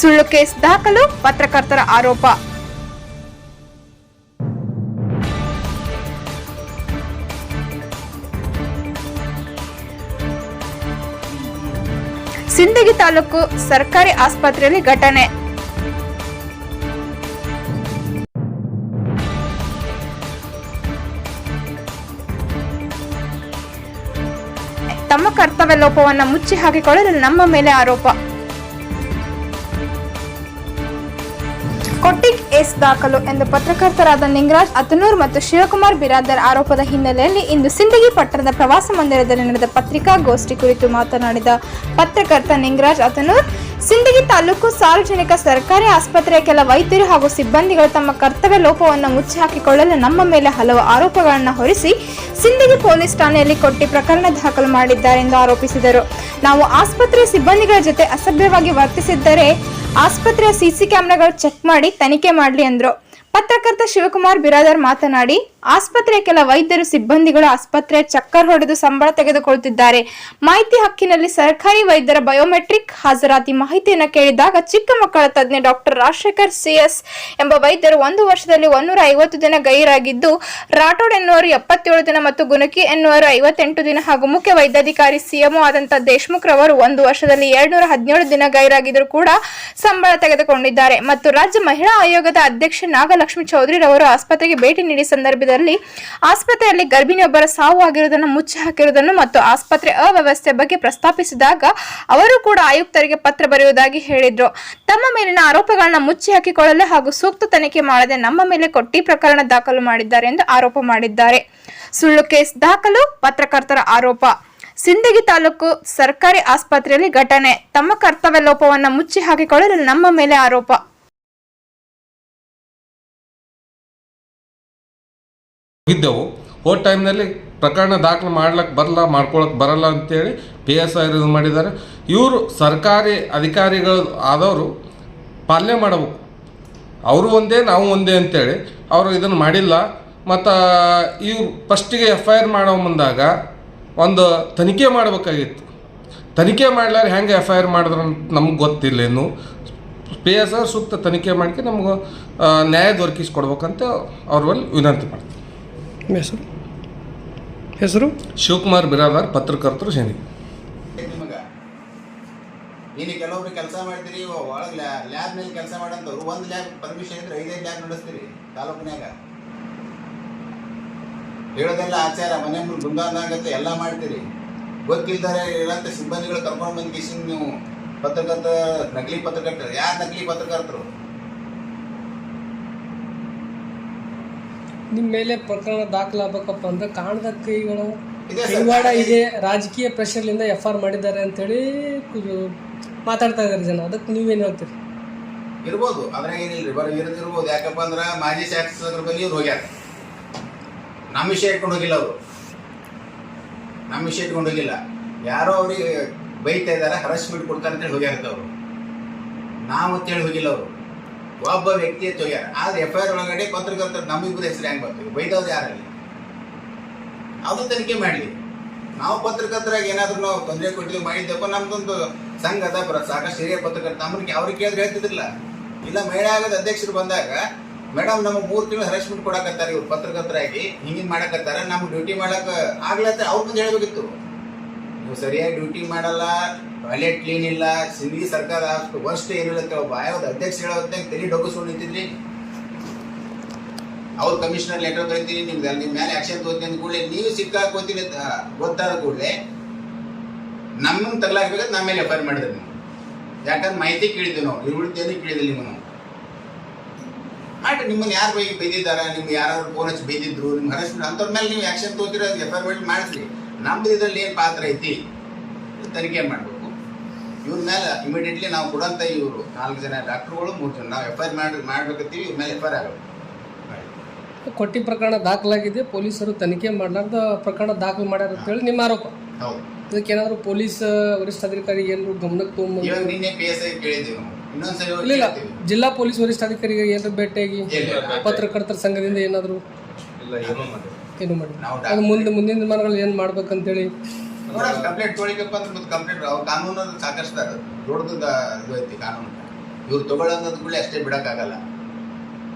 ಸುಳ್ಳು ಕೇಸ್ ದಾಖಲು, ಪತ್ರಕರ್ತರ ಆರೋಪ. ಸಿಂದಗಿ ತಾಲೂಕು ಸರ್ಕಾರಿ ಆಸ್ಪತ್ರೆಯಲ್ಲಿ ಘಟನೆ. ತಮ್ಮ ಕರ್ತವ್ಯ ಲೋಪವನ್ನು ಮುಚ್ಚಿ ಹಾಕಿಕೊಳ್ಳಲು ನಮ್ಮ ಮೇಲೆ ಆರೋಪ. ಕೊಟ್ಟಿಗ್ ಎಸ್ ದಾಖಲು ಎಂದು ಪತ್ರಕರ್ತರಾದ ನಿಂಗರಾಜ್ ಅತನೂರ್ ಮತ್ತು ಶಿವಕುಮಾರ್ ಬಿರಾದರ್ ಆರೋಪದ ಹಿನ್ನೆಲೆಯಲ್ಲಿ ಇಂದು ಸಿಂದಗಿ ಪಟ್ಟಣದ ಪ್ರವಾಸ ಮಂದಿರದಲ್ಲಿ ನಡೆದ ಪತ್ರಿಕಾಗೋಷ್ಠಿ ಕುರಿತು ಮಾತನಾಡಿದ ಪತ್ರಕರ್ತ ನಿಂಗರಾಜ್ ಅತನೂರ್ ಸಿಂದಗಿ ತಾಲೂಕು ಸಾರ್ವಜನಿಕ ಸರ್ಕಾರಿ ಆಸ್ಪತ್ರೆಯ ಕೆಲ ವೈದ್ಯರು ಹಾಗೂ ಸಿಬ್ಬಂದಿಗಳು ತಮ್ಮ ಕರ್ತವ್ಯ ಲೋಪವನ್ನು ಮುಚ್ಚಿ ಹಾಕಿಕೊಳ್ಳಲು ನಮ್ಮ ಮೇಲೆ ಹಲವು ಆರೋಪಗಳನ್ನು ಹೊರಿಸಿ ಸಿಂದಗಿ ಪೊಲೀಸ್ ಠಾಣೆಯಲ್ಲಿ ಕೊಟ್ಟಿ ಪ್ರಕರಣ ದಾಖಲು ಮಾಡಿದ್ದಾರೆ ಎಂದು ಆರೋಪಿಸಿದರು. ನಾವು ಆಸ್ಪತ್ರೆಯ ಸಿಬ್ಬಂದಿಗಳ ಜೊತೆ ಅಸಭ್ಯವಾಗಿ ವರ್ತಿಸಿದ್ದರೆ ಆಸ್ಪತ್ರೆಯ ಸಿಸಿ ಕ್ಯಾಮ್ರಾಗಳು ಚೆಕ್ ಮಾಡಿ ತನಿಖೆ ಮಾಡಲಿ ಅಂದ್ರು. ಪತ್ರಕರ್ತ ಶಿವಕುಮಾರ್ ಬಿರಾದರ್ ಮಾತನಾಡಿ, ಆಸ್ಪತ್ರೆಯ ಕೆಲ ವೈದ್ಯರು ಸಿಬ್ಬಂದಿಗಳು ಆಸ್ಪತ್ರೆಯ ಚಕ್ಕರ್ ಹೊಡೆದು ಸಂಬಳ ತೆಗೆದುಕೊಳ್ಳುತ್ತಿದ್ದಾರೆ. ಮಾಹಿತಿ ಹಕ್ಕಿನಲ್ಲಿ ಸರ್ಕಾರಿ ವೈದ್ಯರ ಬಯೋಮೆಟ್ರಿಕ್ ಹಾಜರಾತಿ ಮಾಹಿತಿಯನ್ನು ಕೇಳಿದಾಗ ಚಿಕ್ಕ ಮಕ್ಕಳ ತಜ್ಞ ಡಾಕ್ಟರ್ ರಾಜಶೇಖರ್ ಸಿಎಸ್ ಎಂಬ ವೈದ್ಯರು ಒಂದು ವರ್ಷದಲ್ಲಿ ಒಂದೂರ ಐವತ್ತು ದಿನ ಗೈರಾಗಿದ್ದು, ರಾಠೋಡ್ ಎನ್ನುವರು ಎಪ್ಪತ್ತೇಳು ದಿನ ಮತ್ತು ಗುಣಕಿ ಎನ್ನುವರು ಐವತ್ತೆಂಟು ದಿನ ಹಾಗೂ ಮುಖ್ಯ ವೈದ್ಯಾಧಿಕಾರಿ ಸಿಎಂಒ ಆದಂತಹ ದೇಶ್ಮುಖ್ ರವರು ಒಂದು ವರ್ಷದಲ್ಲಿ ಎರಡ್ನೂರ ಹದಿನೇಳು ದಿನ ಗೈರಾಗಿದ್ದರೂ ಕೂಡ ಸಂಬಳ ತೆಗೆದುಕೊಂಡಿದ್ದಾರೆ. ಮತ್ತು ರಾಜ್ಯ ಮಹಿಳಾ ಆಯೋಗದ ಅಧ್ಯಕ್ಷೆ ನಾಗಲಕ್ಷ್ಮಿ ಚೌಧರಿ ರವರು ಆಸ್ಪತ್ರೆಗೆ ಭೇಟಿ ನೀಡಿದ ಸಂದರ್ಭದಲ್ಲಿ ಆಸ್ಪತ್ರೆಯಲ್ಲಿ ಗರ್ಭಿಣಿಯೊಬ್ಬರ ಸಾವು ಆಗಿರುವುದನ್ನು ಮುಚ್ಚಿ ಹಾಕಿರುವುದನ್ನು ಮತ್ತು ಆಸ್ಪತ್ರೆ ಅವ್ಯವಸ್ಥೆ ಬಗ್ಗೆ ಪ್ರಸ್ತಾಪಿಸಿದಾಗ ಅವರು ಕೂಡ ಆಯುಕ್ತರಿಗೆ ಪತ್ರ ಬರೆಯುವುದಾಗಿ ಹೇಳಿದ್ರು. ತಮ್ಮ ಮೇಲಿನ ಆರೋಪಗಳನ್ನ ಮುಚ್ಚಿ ಹಾಕಿಕೊಳ್ಳಲು ಹಾಗೂ ಸೂಕ್ತ ತನಿಖೆ ಮಾಡದೆ ನಮ್ಮ ಮೇಲೆ ಕೊಟ್ಟಿ ಪ್ರಕರಣ ದಾಖಲು ಮಾಡಿದ್ದಾರೆ ಎಂದು ಆರೋಪ ಮಾಡಿದ್ದಾರೆ. ಸುಳ್ಳು ಕೇಸ್ ದಾಖಲು, ಪತ್ರಕರ್ತರ ಆರೋಪ. ಸಿಂದಗಿ ತಾಲೂಕು ಸರ್ಕಾರಿ ಆಸ್ಪತ್ರೆಯಲ್ಲಿ ಘಟನೆ. ತಮ್ಮ ಕರ್ತವ್ಯ ಲೋಪವನ್ನು ಮುಚ್ಚಿ ಹಾಕಿಕೊಳ್ಳಲು ನಮ್ಮ ಮೇಲೆ ಆರೋಪ. ಹೋಗಿದ್ದೆವು. ಹೋದ ಟೈಮ್ನಲ್ಲಿ ಪ್ರಕರಣ ದಾಖಲು ಮಾಡ್ಲಕ್ಕೆ ಬರಲ್ಲ ಮಾಡ್ಕೊಳಕ್ಕೆ ಬರಲ್ಲ ಅಂತೇಳಿ ಪಿ ಎಸ್ ಐ ಇದು ಮಾಡಿದ್ದಾರೆ. ಇವರು ಸರ್ಕಾರಿ ಅಧಿಕಾರಿಗಳು ಆದವರು ಪಾಲನೆ ಮಾಡಬೇಕು. ಅವರು ಒಂದೇ, ನಾವು ಒಂದೇ ಅಂತೇಳಿ ಅವರು ಇದನ್ನು ಮಾಡಿಲ್ಲ. ಮತ್ತು ಇವ್ರು ಫಸ್ಟಿಗೆ ಎಫ್ ಐ ಆರ್ ಮಾಡೋ ಮುಂದಾಗ ಒಂದು ತನಿಖೆ ಮಾಡಬೇಕಾಗಿತ್ತು. ತನಿಖೆ ಮಾಡ್ಲಾರ ಹೆಂಗೆ ಎಫ್ ಐ ಆರ್ ಮಾಡಿದ್ರು ಅಂತ ನಮ್ಗೆ ಗೊತ್ತಿಲ್ಲ ಇನ್ನು. ಪಿ ಎಸ್ ಆರ್ ಸೂಕ್ತ ತನಿಖೆ ಮಾಡಿಕೆ ನಮ್ಗೆ ನ್ಯಾಯ ದೊರಕಿಸ್ಕೊಡ್ಬೇಕಂತ ಅವ್ರ ಬಳಿ ವಿನಂತಿ ಮಾಡ್ತೀವಿ. ನಿಮ್ಮ ಹೆಸರು? ಹೆಸರು? ಶಿವಕುಮಾರ್ ಬಿರಾದಾರ್ ಪತ್ರಕರ್ತರು ಶನಿ ನಿಮಗೆ. ನೀನು ಕೆಲವೊಬ್ರು ಕೆಲಸ ಮಾಡ್ತೀರಿ ಒಳಗೆ ಲ್ಯಾಬ್ ಮೇಲೆ ಕೆಲಸ ಮಾಡಂತವ್ರು ಒಂದು ಲ್ಯಾಬ್ ಪರ್ಮಿಷನ್ ಇದ್ರೆ ಐದೈದು ಲ್ಯಾಬ್ ನಡೆಸ್ತೀರಿ ತಾಲೂಕಿನಾಗ ಹೇಳೋದೆಲ್ಲ ಆಚಾರ ಮನೆ ಮುಂದೆ ಬೃಂದಾವನಾಗತ್ತೆ ಎಲ್ಲ ಮಾಡ್ತೀರಿ. ಗೊತ್ತಿಲ್ದರೆ ಇರೋಂಥ ಸಿಬ್ಬಂದಿಗಳು ಕರ್ಕೊಂಡು ಬಂದು ಕಿಸಿಂಗ್ ನೀವು ಪತ್ರಕರ್ತ ನಕಲಿ ಪತ್ರಕರ್ತರು ಯಾರು ನಕಲಿ ಪತ್ರಕರ್ತರು? ನಿಮ್ಮ ಮೇಲೆ ಪ್ರಕರಣ ದಾಖಲಾಗಬೇಕಪ್ಪ ಅಂದ್ರೆ ಕಾಣದ ಕೈಗಳು ಕೈವಾಡ ಇದೆ ರಾಜಕೀಯ ಪ್ರೆಷರ್ಲಿಂದ ಎಫ್ ಆರ್ ಮಾಡಿದ್ದಾರೆ ಅಂತೇಳಿ ಹೇಳಿ ಮಾತಾಡ್ತಾ ಇದ್ದಾರೆ ಜನ. ಅದಕ್ಕೆ ನೀವೇನು ಹೇಳ್ತೀರಿ? ಇರ್ಬೋದು. ಅದ್ರಾಗ ಏನಿಲ್ಲ ಬರೀ ಇರೋದಿರ್ಬೋದು ಯಾಕಪ್ಪ ಅಂದ್ರೆ ಮಾಜಿ ಶಾಸಕರ ಬಳಿ ಇವ್ರು ಹೋಗ್ಯಾರ. ನಮ್ಮ ವಿಷಯ ಇಟ್ಕೊಂಡು ಹೋಗಿಲ್ಲ ಅವರು. ನಮ್ಮ ವಿಷಯ ಇಟ್ಕೊಂಡು ಹೋಗಿಲ್ಲ. ಯಾರೋ ಅವ್ರಿಗೆ ಬೈತಾ ಇದ್ದಾರೆ ಹರಸ್ಮೆಂಟ್ ಕೊಡ್ತಾರೆ ಅಂತೇಳಿ ಹೋಗ್ಯಾರ ಅವರು. ನಾವು ಅಂತೇಳಿ ಹೋಗಿಲ್ಲ ಅವರು. ಒಬ್ಬ ವ್ಯಕ್ತಿ ತೊಯ್ಯಾರ ಆದ್ರೆ ಎಫ್ ಐ ಒಳಗಡೆ ಪತ್ರಕರ್ತರ ನಮ್ಮಿಬ್ಬರ ಹೆಸರು ಹೆಂಗ್ ಬರ್ತೀವಿ ಬೈದವ್ರು ಯಾರಲ್ಲಿ? ಅದು ತನಿಖೆ ಮಾಡಲಿ. ನಾವು ಪತ್ರಕರ್ತರಾಗಿ ಏನಾದ್ರು ನಾವು ತೊಂದರೆ ಕೊಟ್ಟಿದ್ವಿ ಮಾಡಿದ್ದಪ್ಪ ನಮ್ದೊಂದು ಸಂಘ ಅದ ಬರ ಸಾಕಷ್ಟು ಹಿರಿಯ ಪತ್ರಕರ್ತ ಅವ್ರಿಗೆ ಅವ್ರಿಗೆ ಕೇಳಿದ್ರೆ ಹೇಳ್ತಿದ್ರಲ್ಲ ಇಲ್ಲ ಮಹಿಳಾ ಅಧ್ಯಕ್ಷರು ಬಂದಾಗ ಮೇಡಮ್ ನಮಗೆ ಮೂರು ತಿಂಗಳು ಹರಾಸ್ಮೆಂಟ್ ಕೊಡಕತ್ತಾರ ಇವ್ರು. ಪತ್ರಕರ್ತರಾಗಿ ಹಿಂಗಿಂಗ್ ಮಾಡಕತ್ತಾರ. ನಮ್ಗೆ ಡ್ಯೂಟಿ ಮಾಡಕ್ಕೆ ಆಗ್ಲತ್ತ ಅವ್ರ ಮುಂದೆ ಹೇಳ್ಬೇಕಿತ್ತು. ಸರಿಯಾಗಿ ಡ್ಯೂಟಿ ಮಾಡಲ್ಲ, ಟಾಯ್ಲೆಟ್ ಕ್ಲೀನ್ ಇಲ್ಲ ಸಿಂಧಿ ಸರ್ಕಾರ ಅಷ್ಟು ವರ್ಷ ಏನಿಲ್ಲ ಆಯೋಗದ ಅಧ್ಯಕ್ಷ ಹೇಳೋತ್ತೆ ತಲೆ ಡೊಗ್ಗಿಸ್ಕೊಂಡು ನಿಂತಿದ್ರಿ. ಅವ್ರು ಕಮಿಷನರ್ ಲೆಟರ್ ಬರೀತೀನಿ, ನಿಮ್ಗೆ ನಿಮ್ಮ ಮೇಲೆ ಆಕ್ಷನ್ ತಗೋತೀನಿ ಅಂದ ಕೂಡಲೇ ನೀವು ಸಿಕ್ಕಾಕೋತೀನಿ ಅಂತ ಗೊತ್ತಾದ ಕೂಡಲೇ ನಮ್ಮನ್ನು ತಗಲಾಕ್ಬೇಕಾದ್ರೆ ನಮ್ಮ ಮೇಲೆ ಎಫ್ ಆರ್ ಮಾಡಿದ್ರಿ ನೀವು. ಯಾಕಂದ್ರೆ ಮಾಹಿತಿ ಕೇಳಿದ್ವಿ ನಾವು ಇರುಳಿದ್ದೇನು ಕೇಳಿದ್ವಿ ನಾವು ಆಯ್ತು, ನಿಮ್ಮನ್ನು ಯಾರು ಬೈ ಬೈದಿದ್ದಾರೆ, ನಿಮ್ಗೆ ಯಾರಾದ್ರು ಫೋನ್ ಹಚ್ಚಿ ಬೈದಿದ್ರು ನಿಮ್ಮ ಹರಸ್ಮೆಂಟ್ ಅಂಥವ್ರ ಮೇಲೆ ನೀವು ಆಕ್ಷನ್ ತಗೋತೀರ ಎಫ್ ಐ ಆರ್ ಮಾಡಿ ಮಾಡಿಸ್ರಿ ನಮ್ದು ಇದರಲ್ಲಿ ಏನು ಪಾತ್ರ ಐತಿ ತನಿಖೆ ಮಾಡಬೇಕು. ಇವ್ರ ಮೇಲೆ ಇಮಿಡಿಯೇಟ್ಲಿ ನಾವು ಕೊಡೋಂಥ ಇವರು ನಾಲ್ಕು ಜನ ಡಾಕ್ಟ್ರುಗಳು ಮೂರು ಜನ ನಾವು ಎಫ್ ಐ ಆರ್ ಮಾಡಿ ಮಾಡ್ಬೇಕತ್ತೀವಿ ಇವ್ರ ಮೇಲೆ ಎಫ್ ಐ ಆರ್ ಆಗಬೇಕು ಕೊಟ್ಟಿ ಪ್ರಕರಣ ದಾಖಲಾಗಿದೆ ಪೊಲೀಸರು ತನಿಖೆ ಮಾಡಲಾರ್ದ ಪ್ರಕರಣ ದಾಖಲು ಮಾಡ್ಯಾರ ಅಂತೇಳಿ ನಿಮ್ಮ ಆರೋಪ. ಹೌದು. ಇದಕ್ಕೆ ಏನಾದರೂ ಪೊಲೀಸ್ ವರಿಷ್ಠಾಧಿಕಾರಿ ಏನಾದ್ರು ಗಮನಕ್ಕೆ ಇವಾಗ ನಿನ್ನೆ ಪಿ ಎಸ್ ಐ ಕೇಳಿದ್ದೀವಿ ನಾವು. ಇನ್ನೊಂದ್ಸರಿ ಹೋಗಿ ಇಲ್ಲ ಇಲ್ಲ. ಕೇಳ್ತೀವಿ. ಜಿಲ್ಲಾ ಪೊಲೀಸ್ ವರಿಷ್ಠಾಧಿಕಾರಿಗೆ ಏನಾದ್ರು ಭೇಟಿಯಾಗಿ ಇಲ್ಲ. ಪತ್ರಕರ್ತರ ಸಂಘದಿಂದ ಏನಾದ್ರು? ಏನು ಮಾಡಿ. ನಾವು ಅದು ಮುಂದೆ ಮುಂದಿನ ದಿನಮಾನಗಳು ಏನು ಮಾಡ್ಬೇಕಂತೇಳಿ? ಕಂಪ್ಲೇಂಟ್ ತೊಳಿಕಪ್ಪ ಅಂದ್ರೆ ಮತ್ತೆ ಕಂಪ್ಲೇಂಟ್ ಅವ್ರ ಕಾನೂನು ಸಾಕಷ್ಟು ದೊಡ್ಡದ ಇದು ಐತಿ ಕಾನೂನು. ಇವ್ರು ತಗೊಳ್ಳೋದ್ ಕೂಡ ಅಷ್ಟೇ ಬಿಡಕ್ಕಾಗಲ್ಲ.